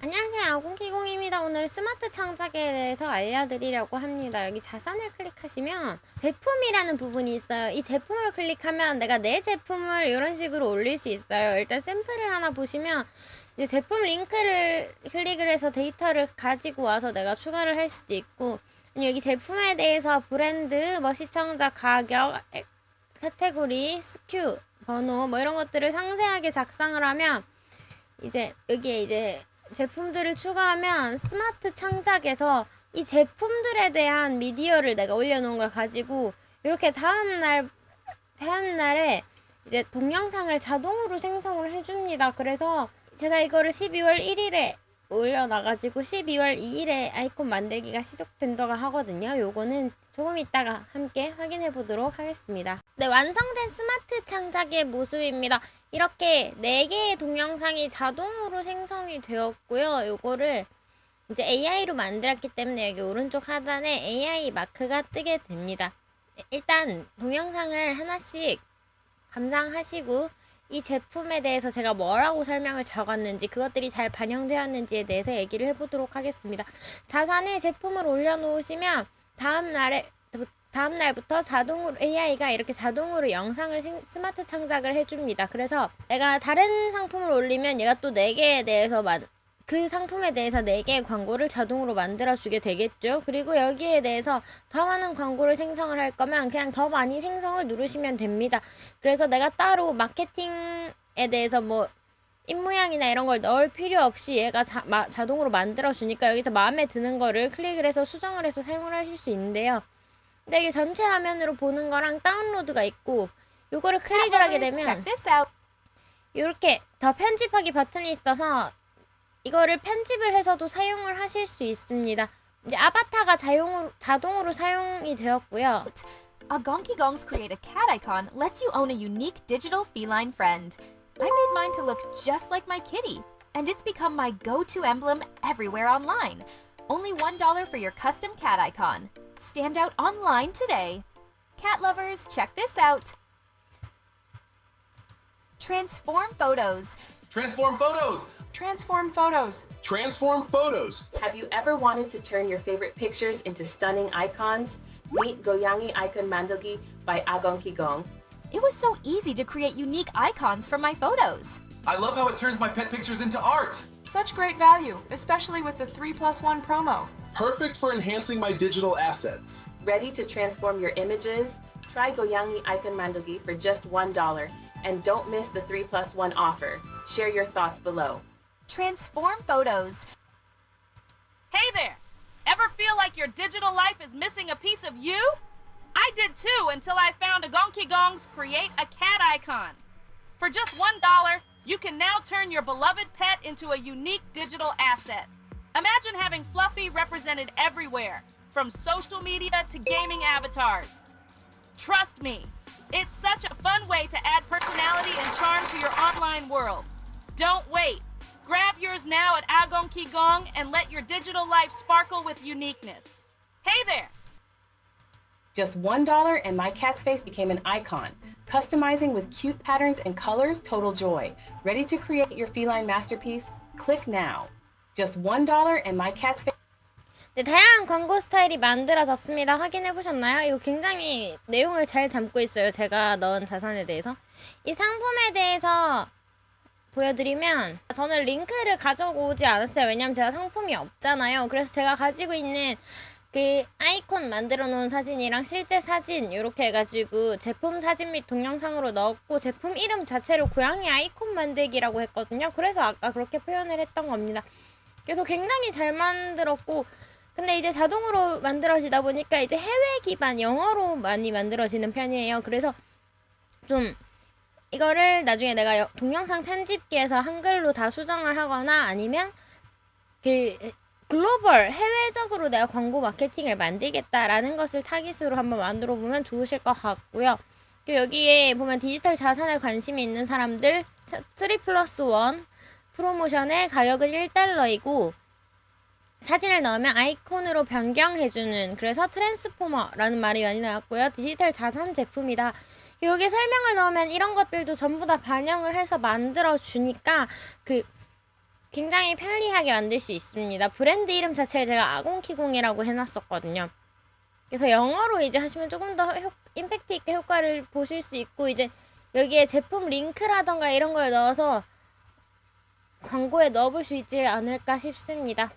안녕하세요. 아공키공입니다. 오늘 스마트 창작에 대해서 알려드리려고 합니다. 여기 자산을 클릭하시면 제품이라는 부분이 있어요. 이 제품을 클릭하면 내가 내 제품을 이런 식으로 올릴 수 있어요. 일단 샘플을 하나 보시면 이제 제품 링크를 클릭을 해서 데이터를 가지고 와서 내가 추가를 할 수도 있고 여기 제품에 대해서 브랜드, 뭐 시청자, 가격, 에- 카테고리, 스큐, 번호 뭐 이런 것들을 상세하게 작성을 하면 이제 여기에 이제 제품들을 추가하면 스마트 창작에서 이 제품들에 대한 미디어를 내가 올려놓은 걸 가지고 이렇게 다음 날 다음 날에 이제 동영상을 자동으로 생성을 해줍니다. 그래서 제가 이거를 12월 1일에 올려놔가지고 12월 2일에 아이콘 만들기가 시작된다고 하거든요. 요거는 조금 이따가 함께 확인해 보도록 하겠습니다. 네, 완성된 스마트 창작의 모습입니다. 이렇게 4개의 동영상이 자동으로 생성이 되었고요. 요거를 이제 AI로 만들었기 때문에 여기 오른쪽 하단에 AI 마크가 뜨게 됩니다. 일단 동영상을 하나씩 감상하시고 이 제품에 대해서 제가 뭐라고 설명을 적었는지 그것들이 잘 반영되었는지에 대해서 얘기를 해보도록 하겠습니다. 자산에 제품을 올려놓으시면 다음 날에 다음 날부터 자동으로 AI가 이렇게 자동으로 영상을 생- 스마트 창작을 해줍니다. 그래서 내가 다른 상품을 올리면 얘가 또 4개에 대해서 만, 그 상품에 대해서 4개의 광고를 자동으로 만들어주게 되겠죠. 그리고 여기에 대해서 더 많은 광고를 생성을 할 거면 그냥 더 많이 생성을 누르시면 됩니다. 그래서 내가 따로 마케팅에 대해서 뭐 입모양이나 이런 걸 넣을 필요 없이 얘가 자, 마, 자동으로 만들어주니까 여기서 마음에 드는 거를 클릭을 해서 수정을 해서 사용을 하실 수 있는데요. 근데 이게 전체 화면으로 보는 거랑 다운로드가 있고 요거를 클릭을 하게 되면. 이렇게 더 편집하기 버튼이 있어서 이거를 편집을 해서도 사용을 하실 수 있습니다. 이제 아바타가 자용으로, 자동으로 사용이 되었고요. A Gonky Gongs create a cat icon lets you own a unique digital feline friend. I made mine to look just like my kitty, and it's become my go-to emblem everywhere online. Only $1 for your custom cat icon. Stand out online today. Cat lovers, check this out. Transform photos. Transform photos! Transform photos. Transform photos! Have you ever wanted to turn your favorite pictures into stunning icons? Meet Goyangi Icon Mandogi by Agong Kigong. It was so easy to create unique icons for my photos. I love how it turns my pet pictures into art! Such great value, especially with the 3 plus 1 promo. Perfect for enhancing my digital assets. Ready to transform your images? Try Goyangi Icon Mandogi for just $1. And don't miss the 3 plus 1 offer. Share your thoughts below. Transform photos. Hey there! Ever feel like your digital life is missing a piece of you? I did too until I found a Gonky Gong's Create a Cat icon. For just $1, you can now turn your beloved pet into a unique digital asset. Imagine having Fluffy represented everywhere, from social media to gaming avatars. Trust me, it's such a fun way to add personality and charm to your online world. Don't wait. Grab yours now at Agong Gong and let your digital life sparkle with uniqueness. Hey there! Just $1 and my cat's face became an icon. Customizing with cute patterns and colors, total joy. Ready to create your feline masterpiece? Click now. Just $1 and my cat's face. 네, 다양한 광고 스타일이 만들어졌습니다. 확인해 보셨나요? 이거 굉장히 내용을 잘 담고 있어요. 제가 넣은 자산에 대해서. 이 상품에 대해서 보여드리면 저는 링크를 가져오지 않았어요. 왜냐면 제가 상품이 없잖아요. 그래서 제가 가지고 있는 그 아이콘 만들어 놓은 사진이랑 실제 사진 이렇게 해가지고 제품 사진 및 동영상으로 넣었고 제품 이름 자체를 고양이 아이콘 만들기라고 했거든요. 그래서 아까 그렇게 표현을 했던 겁니다. 그래서 굉장히 잘 만들었고 근데 이제 자동으로 만들어지다 보니까 이제 해외 기반 영어로 많이 만들어지는 편이에요. 그래서 좀 이거를 나중에 내가 여- 동영상 편집기에서 한글로 다 수정을 하거나 아니면 그 글로벌 해외적으로 내가 광고 마케팅을 만들겠다라는 것을 타깃으로 한번 만들어 보면 좋으실 것 같고요. 그리고 여기에 보면 디지털 자산에 관심이 있는 사람들 3 플러스 1 프로모션의 가격은 1달러이고 사진을 넣으면 아이콘으로 변경해주는 그래서 트랜스포머라는 말이 많이 나왔고요. 디지털 자산 제품이다. 여기 설명을 넣으면 이런 것들도 전부 다 반영을 해서 만들어 주니까 그 굉장히 편리하게 만들 수 있습니다. 브랜드 이름 자체를 제가 아공키공이라고 해놨었거든요. 그래서 영어로 이제 하시면 조금 더 효, 임팩트 있게 효과를 보실 수 있고 이제 여기에 제품 링크라던가 이런 걸 넣어서 광고에 넣어볼 수 있지 않을까 싶습니다.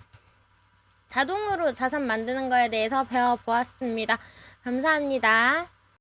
자동으로 자산 만드는 거에 대해서 배워보았습니다. 감사합니다.